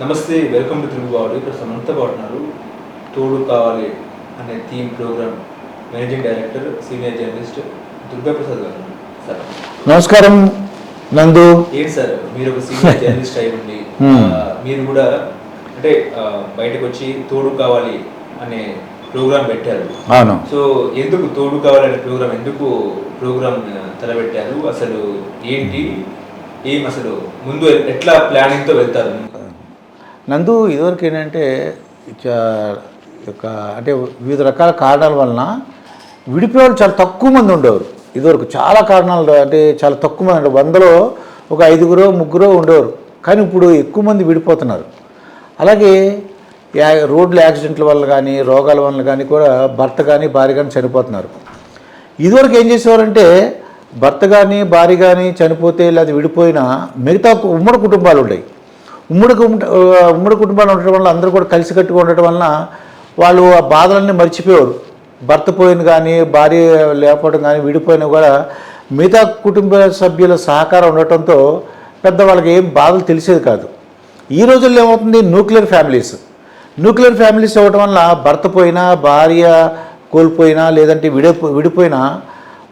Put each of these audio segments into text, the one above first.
నమస్తే welcome to తిరుగుబాటు. ఇక్కడ సమంత ఉన్నారు తోడు కావాలి అనే theme program managing director senior journalist Durga Prasad గారు. సార్. నమస్కారం నందు. ఏంటి సార్ మీరు ఒక సీనియర్ జర్నలిస్ట్ అయి ఉండి మీరు కూడా అంటే బయటకు వచ్చి తోడు కావాలి అనే ప్రోగ్రామ్ పెట్టారు. అవును. సో ఎందుకు తోడు కావాలనే ప్రోగ్రామ్ ఎందుకు ప్రోగ్రామ్ తలబెట్టారు? అసలు ఏంటి? ఏం అసలు? ముందు ఎట్లా ప్లానింగ్తో వెళ్తారు? నందు ఇదివరకు ఏంటంటే చా- యొక్క అంటే వివిధ రకాల కారణాల వలన విడిపోయేవాళ్ళు చాలా తక్కువ మంది ఉండేవారు. ఇదివరకు చాలా కారణాలు అంటే చాలా తక్కువ మంది ఉండేవారు. వందలో ఒక ఐదుగురో ముగ్గురో ఉండేవారు. కానీ ఇప్పుడు ఎక్కువ మంది విడిపోతున్నారు. అలాగే రోడ్ల యాక్సిడెంట్ల వల్ల కానీ రోగాల వల్ల కానీ కూడా భర్త కానీ భార్య కానీ చనిపోతున్నారు. ఇదివరకు ఏం చేసేవారంటే భర్త కానీ భార్య కానీ చనిపోతే లేదా విడిపోయినా మిగతా ఉమ్మడి కుటుంబాలు ఉండేవి. ఉమ్మడి ఉమ్మడి కుటుంబాలు ఉండటం వల్ల అందరూ కూడా కలిసికట్టుగా ఉండటం వలన వాళ్ళు ఆ బాధలన్నీ మర్చిపోయారు భర్త పోయిన కానీ భార్య లేకపోవడం కానీ విడిపోయినా కూడా మిగతా కుటుంబ సభ్యుల సహకారం ఉండటంతో పెద్ద వాళ్ళకి ఏం బాధలు తెలిసేది కాదు. ఈ రోజుల్లో ఏమవుతుంది? Nuclear families. న్యూక్లియర్ ఫ్యామిలీస్ అవ్వటం వల్ల భర్త పోయినా భార్య కోల్పోయినా లేదంటే విడిపో విడిపోయినా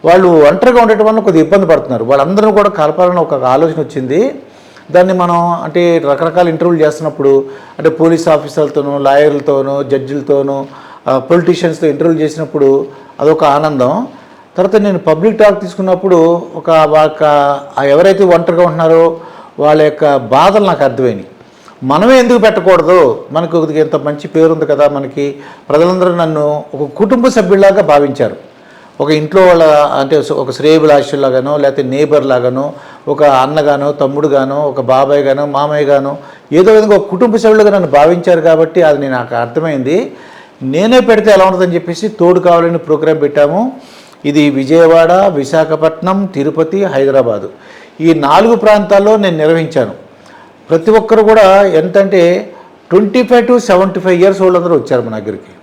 వాళ్ళు ఒంటరిగా ఉండటం వల్ల కొద్దిగా ఇబ్బంది పడుతున్నారు. వాళ్ళందరూ కూడా కలపాలని ఒక ఆలోచన వచ్చింది. దాన్ని మనం అంటే రకరకాల ఇంటర్వ్యూలు చేస్తున్నప్పుడు అంటే పోలీస్ ఆఫీసర్లతోనూ లాయర్లతోనూ జడ్జిలతోనూ పొలిటీషియన్స్తో ఇంటర్వ్యూలు చేసినప్పుడు అదొక ఆనందం. తర్వాత నేను పబ్లిక్ టాక్ తీసుకున్నప్పుడు ఒక ఎవరైతే ఒంటరిగా ఉంటున్నారో వాళ్ళ యొక్క బాధలు నాకు అర్థమైనవి మనమే ఎందుకు పెట్టకూడదు? మనకు ఇంత మంచి పేరు ఉంది కదా మనకి. ప్రజలందరూ నన్ను ఒక కుటుంబ సభ్యులాగా భావించారు. ఒక ఇంట్లో వాళ్ళ అంటే ఒక శ్రేయభిలాషులాగానో లేకపోతే నేబర్ లాగానో ఒక అన్నగానో తమ్ముడుగానో ఒక బాబాయ్ గానో మామయ్య గానో ఏదో విధంగా ఒక కుటుంబ సభ్యులుగా నన్ను భావించారు కాబట్టి అది నాకు అర్థమైంది. నేనే పెడితే ఎలా ఉంటుందని చెప్పేసి తోడు కావాలని ప్రోగ్రాం పెట్టాము. ఇది విజయవాడ విశాఖపట్నం తిరుపతి హైదరాబాదు. ఈ నాలుగు ప్రాంతాల్లో నేను నిర్వహించాను. ప్రతి ఒక్కరు కూడా ఎంతంటే twenty five to seventy five years వాళ్ళందరూ వచ్చారు మన దగ్గరికి.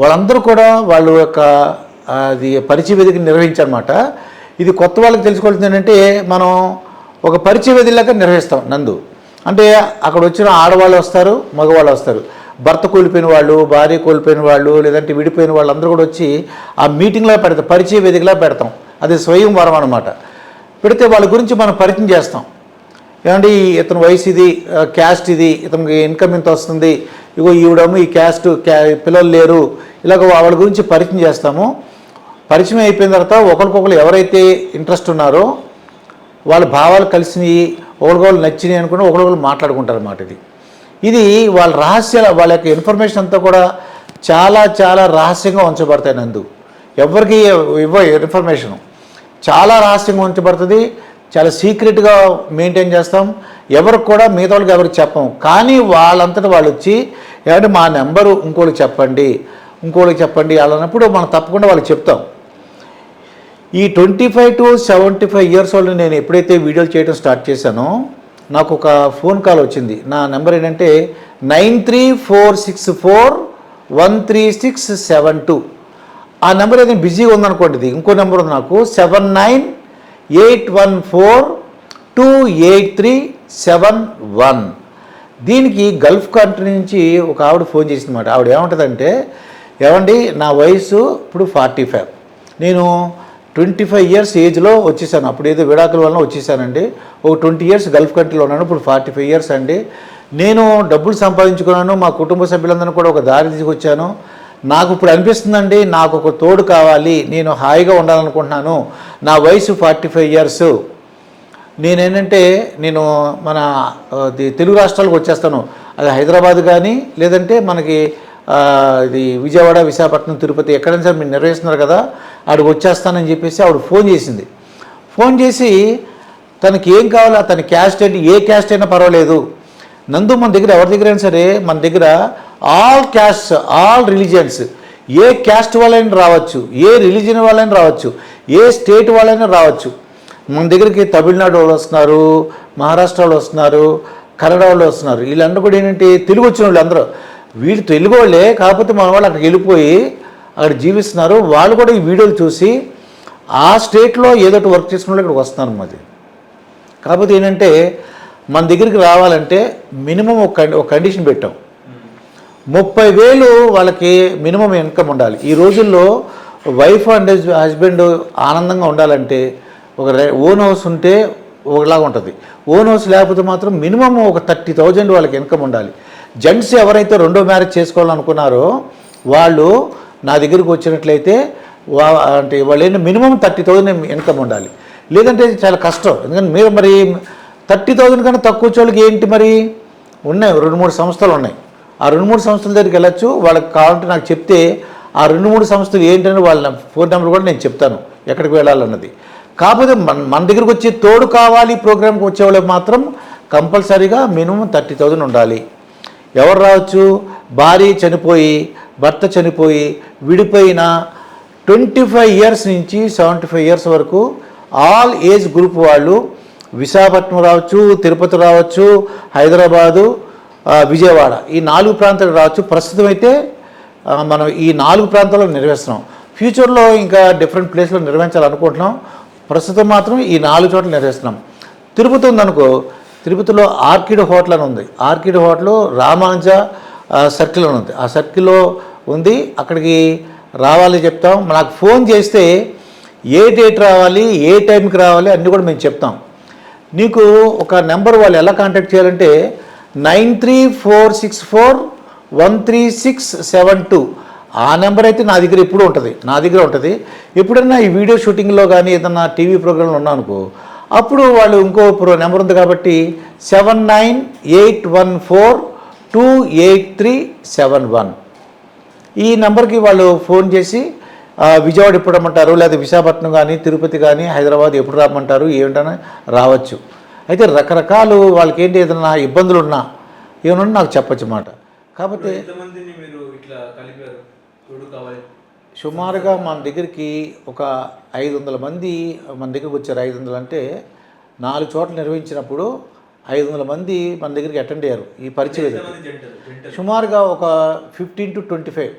వాళ్ళందరూ కూడా వాళ్ళు యొక్క అది పరిచయ వేదిక నిర్వహించారన్నమాట ఇది కొత్త వాళ్ళకి తెలుసుకోవాల్సింది ఏంటంటే మనం ఒక పరిచయ వేదిలాగా నిర్వహిస్తాం నందు. అంటే అక్కడ వచ్చిన ఆడవాళ్ళు వస్తారు మగవాళ్ళు వస్తారు. భర్త కోల్పోయిన వాళ్ళు భార్య కోల్పోయిన వాళ్ళు లేదంటే విడిపోయిన వాళ్ళు అందరూ కూడా వచ్చి ఆ మీటింగ్లో పెడతాం పరిచయ వేదికలా పెడతాం. అది స్వయం వరం అనమాట పెడితే వాళ్ళ గురించి మనం పరిచయం చేస్తాం. ఏమంటే ఇతని వయసు ఇది క్యాస్ట్ ఇది ఇతనికి ఇన్కమ్ ఇంత వస్తుంది ఇగో ఈవిడము ఈ క్యాస్ట్ క్యా పిల్లలు లేరు. ఇలాగ వాళ్ళ గురించి పరిచయం చేస్తాము. పరిచయం అయిపోయిన తర్వాత ఒకరికొకరు ఎవరైతే ఇంట్రెస్ట్ ఉన్నారో వాళ్ళ భావాలు కలిసినవి ఒకరికొకరు నచ్చినాయి అనుకుని ఒకరికొకరు మాట్లాడుకుంటారు అన్నమాట ఇది. ఇది వాళ్ళ రహస్యాల వాళ్ళ యొక్క ఇన్ఫర్మేషన్ అంతా కూడా చాలా చాలా రహస్యంగా ఉంచబడతాయి నందు. ఎవరికి ఇవ్వ ఇన్ఫర్మేషను చాలా రహస్యంగా ఉంచబడుతుంది. చాలా సీక్రెట్గా మెయింటైన్ చేస్తాం. ఎవరికి కూడా మిగతా వాళ్ళకి ఎవరికి చెప్పం. కానీ వాళ్ళంతటి వాళ్ళు వచ్చి ఏమంటే మా నెంబరు ఇంకోళ్ళకి చెప్పండి ఇంకోళ్ళకి చెప్పండి అలా అన్నప్పుడు మనం తప్పకుండా వాళ్ళకి చెప్తాం. ఈ twenty five to seventy five years వాళ్ళు నేను ఎప్పుడైతే వీడియోలు చేయడం స్టార్ట్ చేశానో నాకు ఒక ఫోన్ కాల్ వచ్చింది. నా నెంబర్ ఏంటంటే nine three four six four one three six seven two. ఆ నెంబర్ ఏదైనా బిజీగా ఉందనుకోండి ఇది ఇంకో నెంబర్ ఉంది నాకు seven nine eight one four two eight three seven one. దీనికి గల్ఫ్ కంట్రీ నుంచి ఒక ఆవిడ ఫోన్ చేసిందన్నమాట. ఆవిడ ఏమంటుందంటే ఏమండి నా వయసు ఇప్పుడు ఫార్టీ ఫైవ్. నేను ట్వంటీ ఫైవ్ ఇయర్స్ ఏజ్లో వచ్చేసాను. అప్పుడు ఏదో విడాకుల వలన వచ్చేసానండి. ఒక ట్వంటీ ఇయర్స్ గల్ఫ్ కంట్రీలో ఉన్నాను. ఇప్పుడు ఫార్టీ ఫైవ్ ఇయర్స్ అండి. నేను డబ్బులు సంపాదించుకున్నాను. మా కుటుంబ సభ్యులందరూ కూడా ఒక దారి తీసుకొచ్చాను. నాకు ఇప్పుడు అనిపిస్తుందండి నాకు ఒక తోడు కావాలి. నేను హాయిగా ఉండాలనుకుంటున్నాను. నా వయసు ఫార్టీ ఫైవ్ ఇయర్స్. నేనేంటంటే నేను మన తెలుగు రాష్ట్రాలకు వచ్చేస్తాను. అది హైదరాబాద్ కానీ లేదంటే మనకి ఇది విజయవాడ విశాఖపట్నం తిరుపతి ఎక్కడైనా సరే మీరు నిర్వహిస్తున్నారు కదా ఆడికి వచ్చేస్తానని చెప్పేసి ఆవిడ ఫోన్ చేసింది. ఫోన్ చేసి తనకి ఏం కావాలో తన క్యాస్ట్ ఏంటి ఏ క్యాస్ట్ అయినా పర్వాలేదు. నందు మన దగ్గర ఎవరి దగ్గర అయినా సరే మన దగ్గర ఆల్ క్యాస్ట్ ఆల్ రిలీజియన్స్ ఏ క్యాస్ట్ వాళ్ళైనా రావచ్చు ఏ రిలీజియన్ వాళ్ళైనా రావచ్చు ఏ స్టేట్ వాళ్ళైనా రావచ్చు. మన దగ్గరికి తమిళనాడు వాళ్ళు వస్తున్నారు మహారాష్ట్ర వాళ్ళు వస్తున్నారు కన్నడ వాళ్ళు వస్తున్నారు. వీళ్ళందరూ కూడా ఏంటంటే తెలుగు వచ్చిన వాళ్ళు అందరూ. వీళ్ళు తెలుగు వాళ్ళే కాకపోతే మన వాళ్ళు అక్కడికి వెళ్ళిపోయి అక్కడ జీవిస్తున్నారు. వాళ్ళు కూడా ఈ వీడియోలు చూసి ఆ స్టేట్లో ఏదో ఒకటి వర్క్ చేసిన వాళ్ళు ఇక్కడికి వస్తున్నారు మాది. కాకపోతే ఏంటంటే మన దగ్గరికి రావాలంటే మినిమం ఒక ఒక కండిషన్ పెట్టాం. ముప్పై వేలు వాళ్ళకి మినిమం ఇన్కమ్ ఉండాలి. ఈ రోజుల్లో వైఫ్ అండ్ హస్బెండ్ ఆనందంగా ఉండాలంటే ఒక ఓన్ హౌస్ ఉంటే ఒకలాగా ఉంటుంది. ఓన్ హౌస్ లేకపోతే మాత్రం మినిమం ఒక థర్టీ థౌజండ్ వాళ్ళకి ఇన్కమ్ ఉండాలి. జెంట్స్ ఎవరైతే రెండో మ్యారేజ్ చేసుకోవాలనుకున్నారో వాళ్ళు నా దగ్గరికి వచ్చినట్లయితే వా అంటే వాళ్ళు ఏంటి మినిమం థర్టీ థౌజండ్ ఇన్కమ్ ఉండాలి. లేదంటే చాలా కష్టం. ఎందుకంటే మీరు మరి థర్టీ థౌజండ్ కన్నా తక్కువ వచ్చేవాళ్ళకి ఏంటి మరి? ఉన్నాయి రెండు మూడు సంస్థలు ఉన్నాయి. ఆ రెండు మూడు సంస్థల దగ్గరికి వెళ్ళొచ్చు. వాళ్ళకి కావాలంటే నాకు చెప్తే ఆ రెండు మూడు సంస్థలు ఏంటని వాళ్ళ ఫోన్ నెంబర్ కూడా నేను చెప్తాను. ఎక్కడికి వెళ్ళాలన్నది. కాకపోతే మన మన దగ్గరికి తోడు కావాలి ప్రోగ్రామ్కి వచ్చేవాళ్ళకి మాత్రం కంపల్సరీగా మినిమం థర్టీ థౌజండ్ ఉండాలి. ఎవరు రావచ్చు? భార్య చనిపోయి భర్త చనిపోయి విడిపోయిన ట్వంటీ ఫైవ్ ఇయర్స్ నుంచి సెవెంటీ ఫైవ్ ఇయర్స్ వరకు ఆల్ ఏజ్ గ్రూప్ వాళ్ళు విశాఖపట్నం రావచ్చు తిరుపతి రావచ్చు హైదరాబాదు విజయవాడ ఈ నాలుగు ప్రాంతాలు రావచ్చు. ప్రస్తుతం అయితే మనం ఈ నాలుగు ప్రాంతాల్లో నిర్వహిస్తున్నాం. ఫ్యూచర్లో ఇంకా డిఫరెంట్ ప్లేస్లో నిర్వహించాలనుకుంటున్నాం. ప్రస్తుతం మాత్రం ఈ నాలుగు చోట్ల నిర్వహిస్తున్నాం. తిరుపతి ఉందనుకో తిరుపతిలో ఆర్కిడ్ హోటల్ అని ఉంది. ఆర్కిడ్ హోటల్ రామానుజ సర్కిల్ అని ఉంది. ఆ సర్కిల్లో ఉంది. అక్కడికి రావాలి చెప్తాం. నాకు ఫోన్ చేస్తే ఏ డేట్ రావాలి ఏ టైంకి రావాలి అన్నీ కూడా మేము చెప్తాం. నీకు ఒక నెంబర్ వాళ్ళు ఎలా కాంటాక్ట్ చేయాలంటే nine three four six four one three six seven two ఆ నెంబర్ అయితే నా దగ్గర ఎప్పుడూ ఉంటుంది. నా దగ్గర ఉంటుంది. ఎప్పుడైనా ఈ వీడియో షూటింగ్లో కానీ ఏదన్నా టీవీ ప్రోగ్రాంలో ఉన్నా అనుకో అప్పుడు వాళ్ళు ఇంకో ప్రో నెంబర్ ఉంది కాబట్టి seven nine eight one four two eight three seven one. ఈ నెంబర్కి వాళ్ళు ఫోన్ చేసి విజయవాడ ఎప్పుడు రమ్మంటారు? లేదా విశాఖపట్నం కానీ తిరుపతి కానీ హైదరాబాద్ ఎప్పుడు రమ్మంటారు? ఏమిటని రావచ్చు. అయితే రకరకాలు వాళ్ళకి ఏంటి ఏదైనా ఇబ్బందులు ఉన్నా ఏమన్నా నాకు చెప్పచ్చు మాట. కాకపోతే సుమారుగా మన దగ్గరికి ఒక ఐదు వందల మంది మన దగ్గరికి వచ్చారు. ఐదు వందలు అంటే నాలుగు చోట్ల నిర్వహించినప్పుడు ఐదు వందల మంది మన దగ్గరికి అటెండ్ అయ్యారు ఈ పరిచయం సుమారుగా ఒక ఫిఫ్టీన్ టు ట్వంటీ ఫైవ్.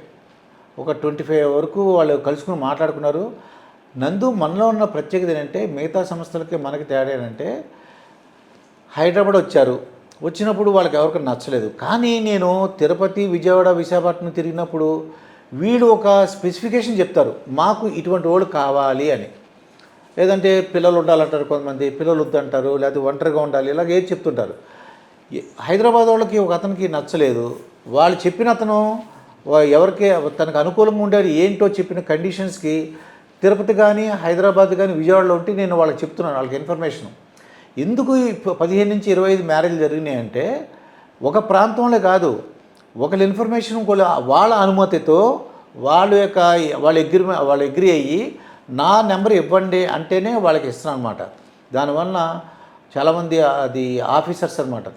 ఒక ట్వంటీ ఫైవ్ వరకు వాళ్ళు కలుసుకుని మాట్లాడుకున్నారు. నందు మనలో ఉన్న ప్రత్యేకత ఏంటంటే మిగతా సంస్థలకి మనకి తేడా ఏంటంటే హైదరాబాద్ వచ్చారు. వచ్చినప్పుడు వాళ్ళకి ఎవరికి నచ్చలేదు. కానీ నేను తిరుపతి విజయవాడ విశాఖపట్నం తిరిగినప్పుడు వీళ్ళు ఒక స్పెసిఫికేషన్ చెప్తారు మాకు ఇటువంటి వాళ్ళు కావాలి అని. లేదంటే పిల్లలు ఉండాలంటారు కొంతమంది పిల్లలు వద్దంటారు లేకపోతే ఒంటరిగా ఉండాలి ఇలాగ ఏది చెప్తుంటారు. హైదరాబాద్ వాళ్ళకి ఒక అతనికి నచ్చలేదు. వాళ్ళు చెప్పిన అతను ఎవరికి తనకు అనుకూలంగా ఉండేది ఏంటో చెప్పిన కండిషన్స్కి తిరుపతి కానీ హైదరాబాద్ కానీ విజయవాడలో ఉంటే నేను వాళ్ళకి చెప్తున్నాను వాళ్ళకి ఇన్ఫర్మేషన్. ఎందుకు పదిహేను నుంచి ఇరవై ఐదు మ్యారేజ్లు జరిగినాయంటే ఒక ప్రాంతంలో కాదు ఒకళ్ళ ఇన్ఫర్మేషన్ కూడా వాళ్ళ అనుమతితో వాళ్ళ యొక్క వాళ్ళ ఎగ్రి వాళ్ళ ఎగ్రి అయ్యి నా నెంబర్ ఇవ్వండి అంటేనే వాళ్ళకి ఇస్తున్నాను అనమాట దానివల్ల చాలామంది అది ఆఫీసర్స్ అనమాట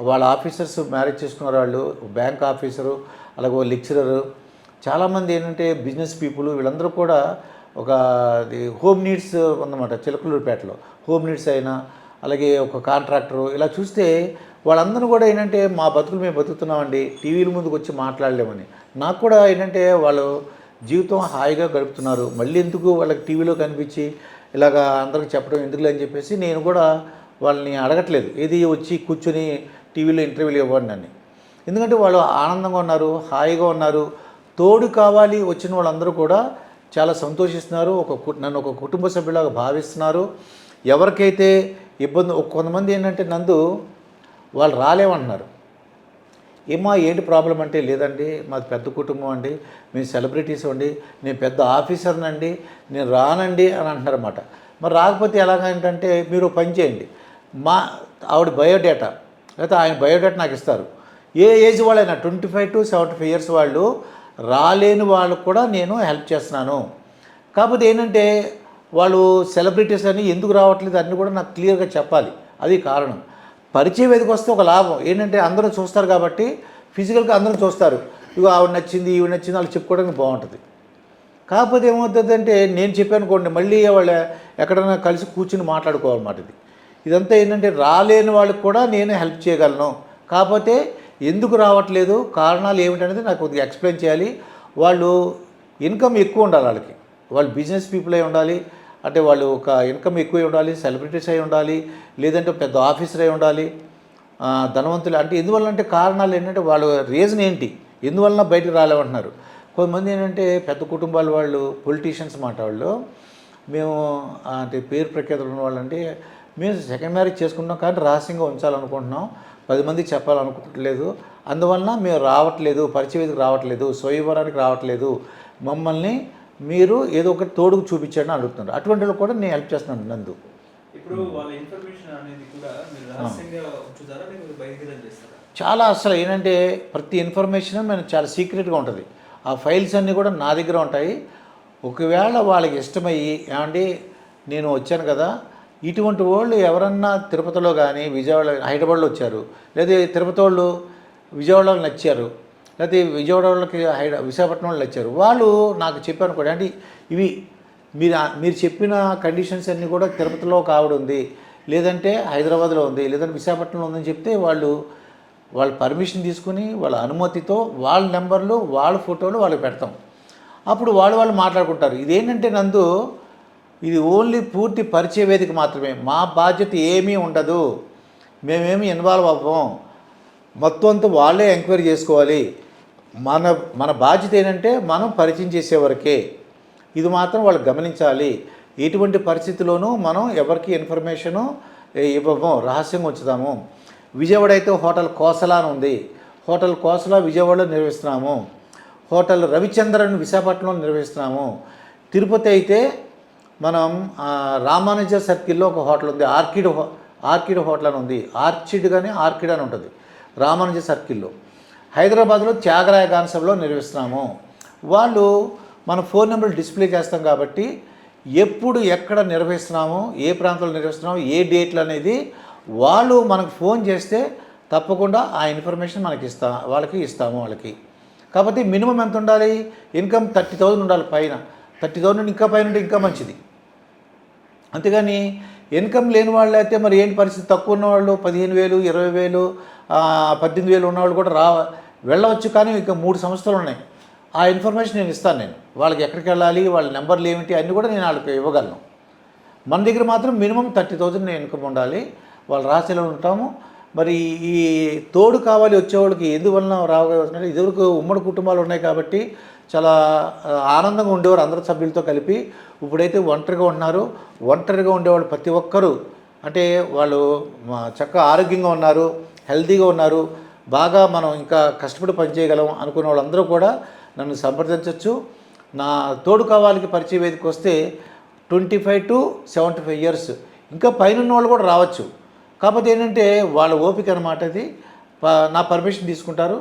వాళ్ళ ఆఫీసర్స్ మ్యారేజ్ చేసుకున్న వాళ్ళు బ్యాంక్ ఆఫీసరు అలాగే ఓ లెక్చరరు చాలామంది ఏంటంటే బిజినెస్ పీపుల్ వీళ్ళందరూ కూడా ఒక అది హోమ్ నీడ్స్ ఉందన్నమాట చిలకలూరుపేటలో. హోమ్ నీడ్స్ అయినా అలాగే ఒక కాంట్రాక్టరు ఇలా చూస్తే వాళ్ళందరూ కూడా ఏంటంటే మా బతుకులు మేము బతుకుతున్నామండి టీవీల ముందుకు వచ్చి మాట్లాడలేమని. నాకు కూడా ఏంటంటే వాళ్ళు జీవితం హాయిగా గడుపుతున్నారు. మళ్ళీ ఎందుకు వాళ్ళకి టీవీలో కనిపించి ఇలాగా అందరికి చెప్పడం ఎందుకులే అని చెప్పేసి నేను కూడా వాళ్ళని అడగట్లేదు. ఏది వచ్చి కూర్చొని టీవీలో ఇంటర్వ్యూలు ఇవ్వండి అని. ఎందుకంటే వాళ్ళు ఆనందంగా ఉన్నారు హాయిగా ఉన్నారు. తోడు కావాలి వచ్చిన వాళ్ళందరూ కూడా చాలా సంతోషిస్తున్నారు. ఒక నన్ను ఒక కుటుంబ సభ్యులాగా భావిస్తున్నారు. ఎవరికైతే ఇబ్బంది ఒక కొంతమంది ఏంటంటే నందు వాళ్ళు రాలేమంటున్నారు ఏమో ఏంటి ప్రాబ్లం అంటే లేదండి మాది పెద్ద కుటుంబం అండి మేము సెలబ్రిటీస్ అండి నేను పెద్ద ఆఫీసర్నండి నేను రానండి అని అంటున్నారన్నమాట. మరి రాకపోతే ఎలాగంటే మీరు పని చేయండి. మా ఆవిడ బయోడేటా లేకపోతే ఆయన బయోడేటా నాకు ఇస్తారు. ఏ ఏజ్ వాళ్ళైనా twenty five to seventy five years వాళ్ళు రాలేని వాళ్ళకు కూడా నేను హెల్ప్ చేస్తున్నాను. కాకపోతే ఏంటంటే వాళ్ళు సెలబ్రిటీస్ అని ఎందుకు రావట్లేదు అన్నీ కూడా నాకు క్లియర్గా చెప్పాలి. అది కారణం. పరిచయం వేదిక వస్తే ఒక లాభం. ఏంటంటే అందరూ చూస్తారు కాబట్టి ఫిజికల్గా అందరూ చూస్తారు. ఇవి ఆవిడ నచ్చింది ఇవి నచ్చింది వాళ్ళు చెప్పుకోవడానికి బాగుంటుంది. కాకపోతే ఏమవుతుందంటే నేను చెప్పాను అనుకోండి మళ్ళీ వాళ్ళ ఎక్కడైనా కలిసి కూర్చుని మాట్లాడుకోవాలన్నమాట ఇది. ఇదంతా ఏంటంటే రాలేని వాళ్ళకి కూడా నేను హెల్ప్ చేయగలను. కాకపోతే ఎందుకు రావట్లేదు కారణాలు ఏమిటనేది నాకు కొద్దిగా ఎక్స్ప్లెయిన్ చేయాలి. వాళ్ళు ఇన్కమ్ ఎక్కువ ఉండాలి వాళ్ళకి. వాళ్ళు బిజినెస్ పీపుల్ అయి ఉండాలి. అంటే వాళ్ళు ఒక ఇన్కమ్ ఎక్కువ ఉండాలి సెలబ్రిటీస్ అయి ఉండాలి లేదంటే పెద్ద ఆఫీసర్ అయి ఉండాలి ధనవంతులు. అంటే ఎందువల్ల అంటే కారణాలు ఏంటంటే వాళ్ళ రీజన్ ఏంటి? ఎందువలన బయటకు రాలేమంటున్నారు? కొంతమంది ఏంటంటే పెద్ద కుటుంబాల వాళ్ళు పొలిటీషియన్స్ మాట వాళ్ళు మేము అంటే పేరు ప్రఖ్యాతులు ఉన్న వాళ్ళంటే మేము సెకండ్ మ్యారేజ్ చేసుకున్నాం కానీ రహస్యంగా ఉంచాలనుకుంటున్నాం. పది మందికి చెప్పాలనుకోవట్లేదు అందువలన మేము రావట్లేదు పరిచయ రావట్లేదు స్వయంవరానికి రావట్లేదు. మమ్మల్ని మీరు ఏదో ఒకటి తోడుకు చూపించండి అని అడుగుతున్నారు. అటువంటి వాళ్ళు కూడా నేను హెల్ప్ చేస్తున్నాను నందు. ఇప్పుడు వాళ్ళ ఇన్ఫర్మేషన్ అనేది కూడా మీరు రహస్యంగా ఉంచుతారా లేకపోతే బహిర్గతం చేస్తారా? చాలా అసలు ఏంటంటే ప్రతి ఇన్ఫర్మేషన్ మనకు చాలా సీక్రెట్గా ఉంటుంది. ఆ ఫైల్స్ అన్నీ కూడా నా దగ్గర ఉంటాయి. ఒకవేళ వాళ్ళకి ఇష్టమయ్యి ఏమండి నేను వచ్చాను కదా ఇటువంటి వాళ్ళు ఎవరన్నా తిరుపతిలో కానీ విజయవాడ హైదరాబాద్లో వచ్చారు. లేదా తిరుపతి వాళ్ళు విజయవాడలో నచ్చారు. లేకపోతే విజయవాడ వాళ్ళకి విశాఖపట్నం వాళ్ళు వచ్చారు. వాళ్ళు నాకు చెప్పారు అనుకోండి అంటే ఇవి మీరు మీరు చెప్పిన కండిషన్స్ అన్నీ కూడా తిరుపతిలో ఒక ఆవిడ ఉంది లేదంటే హైదరాబాద్లో ఉంది లేదంటే విశాఖపట్నంలో ఉందని చెప్తే వాళ్ళు వాళ్ళ పర్మిషన్ తీసుకుని వాళ్ళ అనుమతితో వాళ్ళ నెంబర్లు వాళ్ళ ఫోటోలు వాళ్ళకి పెడతాం. అప్పుడు వాళ్ళు వాళ్ళు మాట్లాడుకుంటారు. ఇదేంటంటే నందు ఇది ఓన్లీ పూర్తి పరిచయ వేదిక మాత్రమే. మా బాధ్యత ఏమీ ఉండదు. మేమేమి ఇన్వాల్వ్ అవ్వం. మొత్తం అంతా వాళ్ళే ఎంక్వైరీ చేసుకోవాలి. మన మన బాధ్యత ఏంటంటే మనం పరిచయం చేసే వరకే ఇది మాత్రం వాళ్ళు గమనించాలి. ఎటువంటి పరిస్థితిలోనూ మనం ఎవరికి ఇన్ఫర్మేషను ఇవ్వము రహస్యంగా ఉంచుతాము. విజయవాడ అయితే హోటల్ కోసలా అని ఉంది. హోటల్ కోసలా విజయవాడలో నిర్వహిస్తున్నాము. హోటల్ రవిచంద్రన్ విశాఖపట్నంలో నిర్వహిస్తున్నాము. తిరుపతి అయితే మనం రామానుజ సర్కిల్లో ఒక హోటల్ ఉంది. ఆర్కిడ్ హో ఆర్కిడ్ హోటల్ అని ఉంది. ఆర్చిడ్ కానీ ఆర్కిడ్ అని ఉంటుంది. రామానుజ సర్కిల్లో. హైదరాబాద్లో త్యాగరాయ గానసభలో నిర్వహిస్తున్నాము. వాళ్ళు మన ఫోన్ నెంబర్ డిస్ప్లే చేస్తాం కాబట్టి ఎప్పుడు ఎక్కడ నిర్వహిస్తున్నాము ఏ ప్రాంతంలో నిర్వహిస్తున్నాము ఏ డేట్లు అనేది వాళ్ళు మనకు ఫోన్ చేస్తే తప్పకుండా ఆ ఇన్ఫర్మేషన్ మనకి ఇస్తా వాళ్ళకి ఇస్తాము వాళ్ళకి. కాబట్టి మినిమం ఎంత ఉండాలి? ఇన్కమ్ థర్టీ థౌజండ్ ఉండాలి పైన. థర్టీ థౌజండ్ ఇంకా పైన ఉంటే ఇంకా మంచిది. అంతేగాని ఇన్కమ్ లేని వాళ్ళు అయితే మరి ఏంటి పరిస్థితి? తక్కువ ఉన్నవాళ్ళు పదిహేను వేలు ఇరవై వేలు పద్దెనిమిది వేలు ఉన్నవాళ్ళు కూడా రా వెళ్ళవచ్చు కానీ ఇక మూడు సంవత్సరాలు ఉన్నాయి. ఆ ఇన్ఫర్మేషన్ నేను ఇస్తాను నేను. వాళ్ళకి ఎక్కడికి వెళ్ళాలి వాళ్ళ నెంబర్లు ఏమిటి అన్నీ కూడా నేను వాళ్ళకి ఇవ్వగలను. మన దగ్గర మాత్రం మినిమం థర్టీ థౌజండ్ ఇన్కమ్ ఉండాలి. వాళ్ళు రాసేలో ఉంటాము. మరి ఈ తోడు కావాలి వచ్చేవాళ్ళకి ఎందువలన రావాల్సిన ఇదివరకు ఉమ్మడి కుటుంబాలు ఉన్నాయి కాబట్టి చాలా ఆనందంగా ఉండేవారు అందరి సభ్యులతో కలిపి. ఇప్పుడైతే ఒంటరిగా ఉన్నారు ఒంటరిగా ఉండేవాళ్ళు ప్రతి ఒక్కరూ. అంటే వాళ్ళు చక్కగా ఆరోగ్యంగా ఉన్నారు హెల్తీగా ఉన్నారు. బాగా మనం ఇంకా కష్టపడి పనిచేయగలం అనుకునే వాళ్ళందరూ కూడా నన్ను సంప్రదించవచ్చు నా తోడు కావాలికి పరిచయ వేదిక వస్తే twenty five to seventy five years. ఇంకా పైన ఉన్న వాళ్ళు కూడా రావచ్చు. కాకపోతే ఏంటంటే వాళ్ళ ఓపిక అనమాట అది. నా పర్మిషన్ తీసుకుంటారు.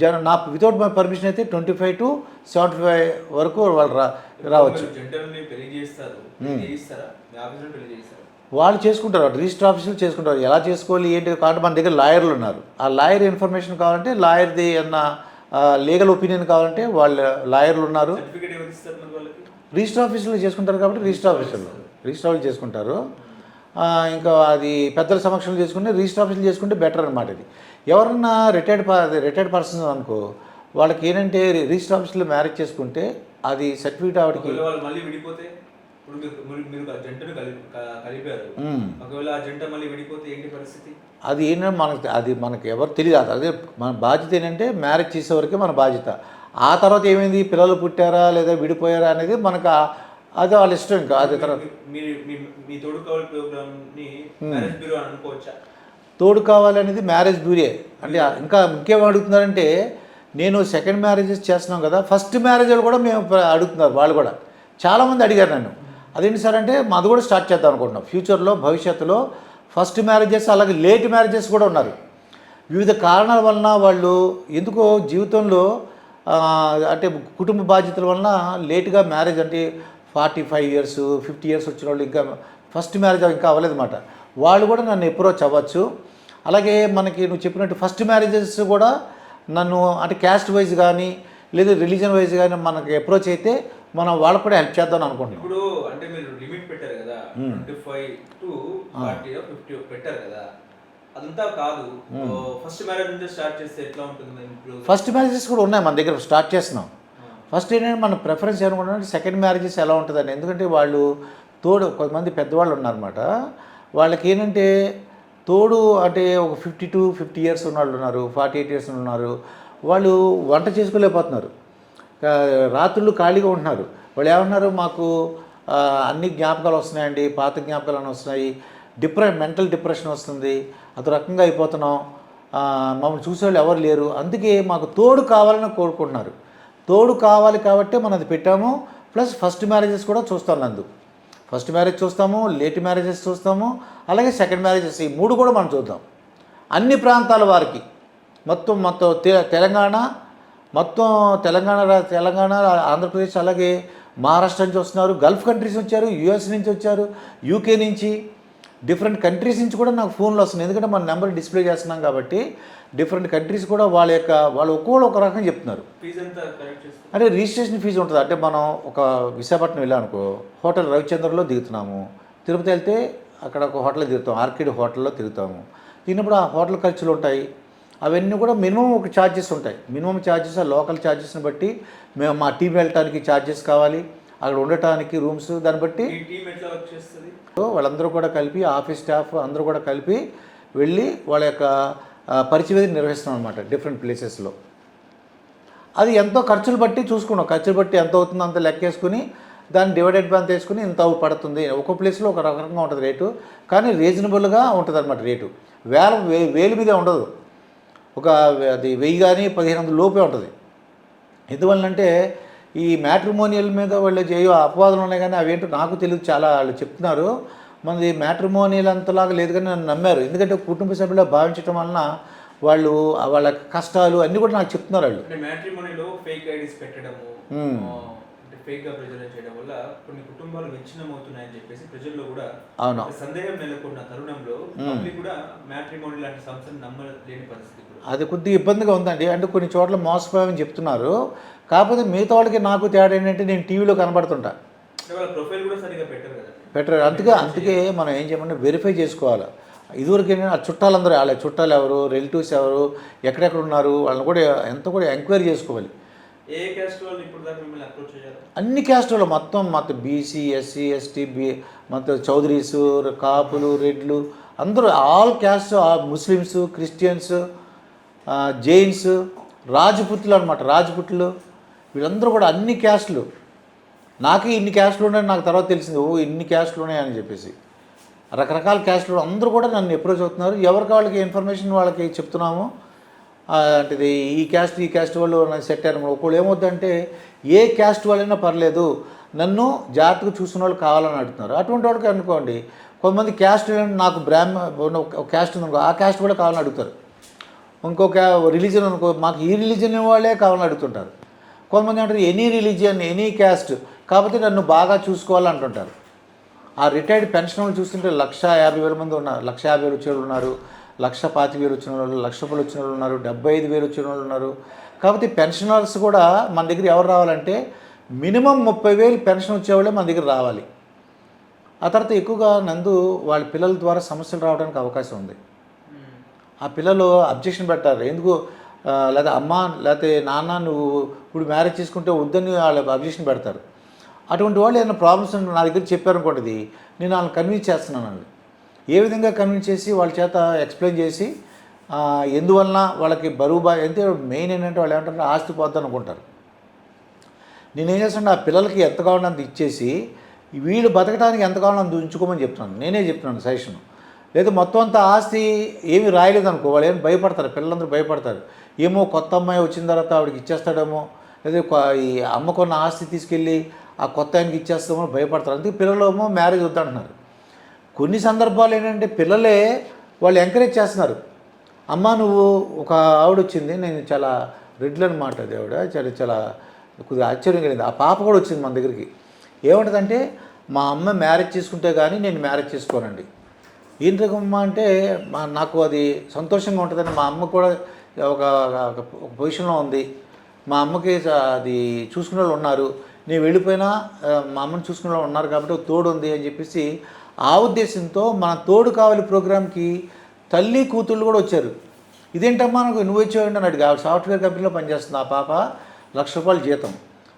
జన నా వితౌట్ మై పర్మిషన్ అయితే twenty five to seventy five వరకు వాళ్ళు రా రావచ్చు. ఆఫీసులో వాళ్ళు చేసుకుంటారు రిజిస్టర్ ఆఫీసులు చేసుకుంటారు. ఎలా చేసుకోవాలి ఏంటి కాబట్టి మన దగ్గర లాయర్లు ఉన్నారు. ఆ లాయర్ ఇన్ఫర్మేషన్ కావాలంటే లాయర్ది అన్న లీగల్ ఒపీనియన్ కావాలంటే వాళ్ళ లాయర్లు ఉన్నారు. రిజిస్టర్ ఆఫీసులో చేసుకుంటారు కాబట్టి రిజిస్టర్ ఆఫీసులో. రిజిస్టర్ ఆఫీస్ చేసుకుంటారు. ఇంకా అది పెద్దల సమక్షంలో చేసుకుంటే రిజిస్టర్ ఆఫీసులు చేసుకుంటే బెటర్ అనమాట ఇది. ఎవరన్నా రిటైర్డ్ రిటైర్డ్ పర్సన్స్ అనుకో వాళ్ళకి ఏంటంటే రిజిస్టర్ ఆఫీస్లో మ్యారేజ్ చేసుకుంటే అది సర్టిఫికేట్ ఆవిడకి ఇప్పుడు మీరు మీరు- జంటను కలిపారు. ఒకవేళ ఆ జంట మళ్ళీ విడిపోతే ఏంటి పరిస్థితి? అది ఏంటంటే మనకు అది మనకు ఎవరు తెలియదు. అదే మన బాధ్యత ఏంటంటే మ్యారేజ్ చేసే వరకే మన బాధ్యత. ఆ తర్వాత ఏమైంది? పిల్లలు పుట్టారా లేదా విడిపోయారా అనేది మనకు అది వాళ్ళ ఇష్టం ఇంకా. అది తర్వాత మీ- తోడు కావాలి ని మ్యారేజ్ బ్యూరో అని అనుకోవచ్చా? తోడు కావాలనేది మ్యారేజ్ బ్యూరే. అంటే ఇంకా ఇంకేం అడుగుతున్నారంటే నేను సెకండ్ మ్యారేజెస్ చేస్తున్నాం కదా. ఫస్ట్ మ్యారేజ్లు కూడా మేము అడుగుతున్నారు వాళ్ళు కూడా. చాలామంది అడిగారు నన్ను. అదేంటి సార్ అంటే మాది కూడా స్టార్ట్ చేద్దాం అనుకుంటున్నాం. ఫ్యూచర్లో భవిష్యత్తులో ఫస్ట్ మ్యారేజెస్ అలాగే లేట్ మ్యారేజెస్ కూడా ఉన్నారు. వివిధ కారణాల వలన వాళ్ళు ఎందుకో జీవితంలో అంటే కుటుంబ బాధ్యతల వలన లేట్గా మ్యారేజ్ అంటే forty five years fifty years వచ్చిన వాళ్ళు ఇంకా ఫస్ట్ మ్యారేజ్ ఇంకా అవ్వలేదు అనమాట వాళ్ళు కూడా నన్ను అప్రోచ్ అవ్వచ్చు. అలాగే మనకి నువ్వు చెప్పినట్టు ఫస్ట్ మ్యారేజెస్ కూడా నన్ను అంటే క్యాస్ట్ వైజ్ కానీ లేదా రిలీజన్ వైజ్ కానీ మనకి అప్రోచ్ అయితే మనం వాళ్ళకు కూడా హెల్ప్ చేద్దాం అనుకుంటున్నాం. ఇప్పుడు అంటే మీరు లిమిట్ పెట్టారు కదా twenty five to forty fifty పెట్టారు కదా అదంతా కాదు. ఫస్ట్ మ్యారేజ్ నుంచి స్టార్ట్ చేస్తే ఎట్లా ఉంటుంది ఫస్ట్ మ్యారేజెస్ కూడా ఉన్నాయి మన దగ్గర స్టార్ట్ చేస్తున్నాం. ఫస్ట్ ఏంటంటే మన ప్రిఫరెన్స్ ఏమనుకుంటున్నాం సెకండ్ మ్యారేజెస్ ఎలా ఉంటుందని ఎందుకంటే వాళ్ళు తోడు కొంతమంది పెద్దవాళ్ళు ఉన్నారన్నమాట. వాళ్ళకి ఏంటంటే తోడు అంటే ఒక ఫిఫ్టీ టు ఫిఫ్టీ ఇయర్స్ ఉన్న వాళ్ళు ఉన్నారు ఫార్టీ ఎయిట్ ఇయర్స్ ఉన్నారు. వాళ్ళు వంట చేసుకోలేకపోతున్నారు. రాత్రులు ఖాళీగా ఉంటున్నారు. వాళ్ళు ఏమన్నారు? మాకు అన్ని జ్ఞాపకాలు వస్తున్నాయండి. పాత జ్ఞాపకాలు అని వస్తున్నాయి. డిప్రె మెంటల్ డిప్రెషన్ వస్తుంది. అది రకంగా అయిపోతున్నాం. మమ్మల్ని చూసేవాళ్ళు ఎవరు లేరు. అందుకే మాకు తోడు కావాలని కోరుకుంటున్నారు. తోడు కావాలి కాబట్టి మనం అది పెట్టాము. ప్లస్ ఫస్ట్ మ్యారేజెస్ కూడా చూస్తాం నందు. ఫస్ట్ మ్యారేజ్ చూస్తాము లేట్ మ్యారేజెస్ చూస్తాము అలాగే సెకండ్ మ్యారేజెస్ ఈ మూడు కూడా మనం చూద్దాం. అన్ని ప్రాంతాల వారికి. మొత్తం మొత్తం తె- తెలంగాణ మొత్తం తెలంగాణ రా- తెలంగాణ ఆంధ్రప్రదేశ్ అలాగే మహారాష్ట్ర నుంచి వస్తున్నారు. గల్ఫ్ కంట్రీస్ వచ్చారు యుఎస్ నుంచి వచ్చారు యూకే నుంచి డిఫరెంట్ కంట్రీస్ నుంచి కూడా నాకు ఫోన్లు వస్తున్నాయి. ఎందుకంటే మన నెంబర్ డిస్ప్లే చేస్తున్నాం కాబట్టి డిఫరెంట్ కంట్రీస్ కూడా వాళ్ళ యొక్క వాళ్ళు ఒక్కోళ్ళు ఒక రకం చెప్తున్నారు. అంటే రిజిస్ట్రేషన్ ఫీజు ఉంటుంది. అంటే మనం ఒక విశాఖపట్నం వెళ్ళామనుకో హోటల్ రవిచంద్రలో దిగుతున్నాము. తిరుపతి వెళ్తే అక్కడ ఒక హోటల్లో దిగుతాం. ఆర్కిడ్ హోటల్లో తిరుగుతాము. తిన్నప్పుడు ఆ హోటల్ ఖర్చులు ఉంటాయి. అవన్నీ కూడా మినిమం ఒక ఛార్జెస్ ఉంటాయి. మినిమం ఛార్జెస్ ఆ లోకల్ ఛార్జెస్ని బట్టి మేము మా టీం వెళ్ళటానికి ఛార్జెస్ కావాలి. అక్కడ ఉండటానికి రూమ్స్ దాన్ని బట్టి వాళ్ళందరూ కూడా కలిపి ఆఫీస్ స్టాఫ్ అందరూ కూడా కలిపి వెళ్ళి వాళ్ళ యొక్క పరిచయ నిర్వహిస్తున్నాం అనమాట డిఫరెంట్ ప్లేసెస్లో అది ఎంతో ఖర్చులు బట్టి చూసుకున్నాం. ఖర్చులు బట్టి ఎంత అవుతుందో అంత లెక్కేసుకుని దాన్ని డివైడెడ్ బై అంత వేసుకుని ఇంత పడుతుంది. ఒక్కో ప్లేస్లో ఒక రకంగా ఉంటుంది రేటు. కానీ రీజనబుల్గా ఉంటుంది అనమాట రేటు. వేల వే వేలు మీదే ఉండదు. ఒక అది వెయ్యి కానీ పదిహేను వందల లోపే ఉంటుంది. ఎందువల్లంటే ఈ మ్యాట్రిమోనియల్ మీద వాళ్ళు చేయో అపవాదాలు ఉన్నాయి కానీ అవేంటో నాకు తెలియదు చాలా వాళ్ళు చెప్తున్నారు. మనది మ్యాట్రిమోనియల్ అంతలాగా లేదు కానీ నన్ను నమ్మారు. ఎందుకంటే కుటుంబ సభ్యులు భావించడం వలన వాళ్ళు వాళ్ళ కష్టాలు అన్నీ కూడా నాకు చెప్తున్నారు వాళ్ళు. అంటే మ్యాట్రిమోనీలో ఫేక్ ఐడీస్ పెట్టడము. ఆ, అంటే ఫేక్గా ప్రజలు చేయడం వల్ల కొన్ని కుటుంబాలు విచ్ఛిన్నం అవుతున్నాయని చెప్పేసి ప్రజల్లో కూడా అవును. సందేహం నెలకొన్న తరుణంలో పబ్లిక్ కూడా మ్యాట్రిమోనీ లాంటి సంస్థను నమ్మలేని పరిస్థితి అది కొద్దిగా ఇబ్బందిగా ఉందండి. అంటే కొన్ని చోట్ల మోసపోయామని చెప్తున్నారు. కాకపోతే మిగతా వాళ్ళకి నాకు తేడా ఏంటంటే నేను టీవీలో కనబడుతుంటా. ప్రొఫైల్ కూడా సరిగా పెట్టరు కదా. పెట్టరు. అందుకే అందుకే మనం ఏం చేయమంటే వెరిఫై చేసుకోవాలి. ఇదివరకు ఏంటంటే ఆ చుట్టాలందరూ వాళ్ళ చుట్టాలు ఎవరు? రిలేటివ్స్ ఎవరు? ఎక్కడెక్కడ ఉన్నారు? వాళ్ళని కూడా ఎంత కూడా ఎంక్వైరీ చేసుకోవాలి. ఏ క్యాస్ట్ వాళ్ళు ఇప్పుడు దాకా మిమ్మల్ని అప్రోచ్ అయ్యారు అన్ని క్యాస్టులు మొత్తం మొత్తం బీసీ ఎస్సీ ఎస్టీ బి మొత్తం చౌదరీస్ కాపులు రెడ్లు అందరూ all caste Muslims Christians Jains రాజపుత్రులు అనమాట రాజపుత్రులు. వీళ్ళందరూ కూడా అన్ని క్యాస్ట్లు నాకు ఇన్ని క్యాస్ట్లు ఉన్నాయని నాకు తర్వాత తెలిసింది. ఓ ఇన్ని క్యాస్ట్లు ఉన్నాయని చెప్పేసి. రకరకాల క్యాస్ట్లు అందరూ కూడా నన్ను అప్రోచ్ అవుతున్నారు. ఎవరికి వాళ్ళకి ఇన్ఫర్మేషన్ వాళ్ళకి చెప్తున్నాము అంటే ఈ క్యాస్ట్ ఈ క్యాస్ట్ వాళ్ళు నన్ను సెట్ అయ్యారు. ఒకళ్ళు ఏమవుతుందంటే ఏ క్యాస్ట్ వాళ్ళైనా పర్లేదు నన్ను జాగ్రత్తగా చూసిన వాళ్ళు కావాలని అడుగుతున్నారు. అటువంటి వాళ్ళకి అనుకోండి కొంతమంది క్యాస్ట్ నాకు బ్రాహ్మ క్యాస్ట్ ఉంది అనుకో ఆ క్యాస్ట్ కూడా కావాలని అడుగుతారు. ఇంకొక రిలీజన్ అనుకో మాకు ఈ రిలీజన్ వాళ్ళే కావాలని అడుగుతుంటారు. కొంతమంది అంటారు ఎనీ రిలీజియన్ ఎనీ క్యాస్ట్ కాకపోతే నన్ను బాగా చూసుకోవాలంటుంటారు ఆ రిటైర్డ్ పెన్షన్ వాళ్ళు చూస్తుంటే లక్ష యాభై వేల మంది ఉన్నారు లక్ష యాభై వేలు వచ్చిన ఉన్నారు. లక్ష పాతి వేలు వచ్చిన వాళ్ళు లక్ష రూపాయలు వచ్చిన వాళ్ళు ఉన్నారు డెబ్బై ఐదు వేలు వచ్చిన వాళ్ళు ఉన్నారు. కాబట్టి పెన్షనర్స్ కూడా మన దగ్గర ఎవరు రావాలంటే మినిమం ముప్పై వేలు పెన్షన్ వచ్చేవాళ్ళే మన దగ్గర రావాలి. ఆ తర్వాత ఎక్కువగా నందు వాళ్ళ పిల్లల ద్వారా సమస్యలు రావడానికి అవకాశం ఉంది. ఆ పిల్లలు అబ్జెక్షన్ పెట్టారు ఎందుకు? లేదా అమ్మ లేకపోతే నాన్న నువ్వు ఇప్పుడు మ్యారేజ్ చేసుకుంటే వద్దని వాళ్ళు అబ్జెక్షన్ పెడతారు. అటువంటి వాళ్ళు ఏదైనా ప్రాబ్లమ్స్ నా దగ్గర చెప్పారనుకోండి నేను వాళ్ళని కన్విన్స్ చేస్తున్నాను అండి ఏ విధంగా కన్విన్స్ చేసి వాళ్ళ చేత ఎక్స్ప్లెయిన్ చేసి ఎందువలన వాళ్ళకి బరువు బా అంటే మెయిన్ ఏంటంటే వాళ్ళు ఏమంటారు ఆస్తి పోద్ది అనుకుంటారు. నేనేం చేస్తాను ఆ పిల్లలకి ఎంత కావాలో అంత ఇచ్చేసి వీళ్ళు బతకడానికి ఎంత కావాలో అంత ఉంచుకోమని చెప్తున్నాను. నేనే చెప్తున్నాను సజెషన్. లేదా మొత్తం అంతా ఆస్తి ఏమి రాయలేదు అనుకో వాళ్ళు ఏమి భయపడతారు పిల్లలందరూ భయపడతారు. ఏమో కొత్త అమ్మాయి వచ్చిన తర్వాత ఆవిడకి ఇచ్చేస్తాడేమో లేదా ఈ అమ్మకున్న ఆస్తి తీసుకెళ్ళి ఆ కొత్త ఆయనకి ఇచ్చేస్తామో భయపడతారు. అందుకే పిల్లలు ఏమో మ్యారేజ్ వద్దంటున్నారు. కొన్ని సందర్భాలు ఏంటంటే పిల్లలే వాళ్ళు ఎంకరేజ్ చేస్తున్నారు. అమ్మ నువ్వు ఒక ఆవిడ వచ్చింది నేను చాలా రెడ్లు అనమాట అది ఆవిడ చాలా చాలా కొద్దిగా ఆశ్చర్యం కలిగింది ఆ పాప కూడా వచ్చింది మన దగ్గరికి. ఏముంటుందంటే మా అమ్మ మ్యారేజ్ చేసుకుంటే కానీ నేను మ్యారేజ్ చేసుకోనండి. ఏం రకమ్మా అంటే మా నాకు అది సంతోషంగా ఉంటుందని మా అమ్మ కూడా ఒక ఒక పొజిషన్లో ఉంది. మా అమ్మకి అది చూసుకునే వాళ్ళు ఉన్నారు. నేను వెళ్ళిపోయినా మా అమ్మని చూసుకునే వాళ్ళు ఉన్నారు కాబట్టి తోడు ఉంది అని చెప్పేసి ఆ ఉద్దేశంతో మన తోడు కావాలి ప్రోగ్రామ్కి తల్లి కూతుళ్ళు కూడా వచ్చారు. ఇదేంటమ్మా నాకు నువ్వు వచ్చావంటే అని అడిగా సాఫ్ట్వేర్ కంపెనీలో పనిచేస్తుంది ఆ పాప లక్ష రూపాయలు జీతం.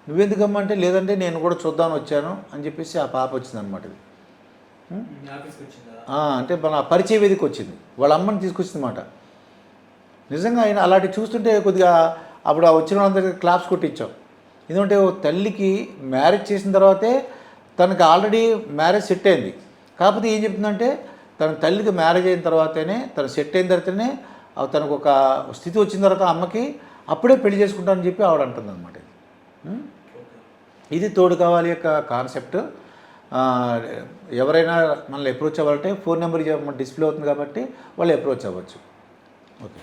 నువ్వెందుకమ్మా అంటే లేదంటే నేను కూడా చూద్దామని వచ్చాను అని చెప్పేసి ఆ పాప వచ్చింది అనమాట మీ ఆఫీస్కి వచ్చిందా? ఆ, అంటే మన పరిచయ వేదిక వచ్చింది. వాళ్ళ అమ్మని తీసుకొచ్చింది మాట నిజంగా ఆయన అలాంటి చూస్తుంటే కొద్దిగా అప్పుడు ఆ వచ్చిన వాళ్ళందరికీ క్లాప్స్ కొట్టించాం. ఎందుకంటే ఓ తల్లికి మ్యారేజ్ చేసిన తర్వాతే తనకి ఆల్రెడీ మ్యారేజ్ సెట్ అయింది. కాకపోతే ఏం చెప్తుందంటే తన తల్లికి మ్యారేజ్ అయిన తర్వాతనే తను సెట్ అయిన తర్వాతనే తనకు ఒక స్థితి వచ్చిన తర్వాత అమ్మకి అప్పుడే పెళ్ళి చేసుకుంటానని చెప్పి ఆవిడ అంటుంది అనమాట ఇది తోడు కావాలి యొక్క కాన్సెప్ట్. ఎవరైనా మనల్ని అప్రోచ్ అవ్వాలంటే ఫోన్ నెంబర్ డిస్ప్లే అవుతుంది కాబట్టి వాళ్ళు అప్రోచ్ అవ్వచ్చు. ఓకే.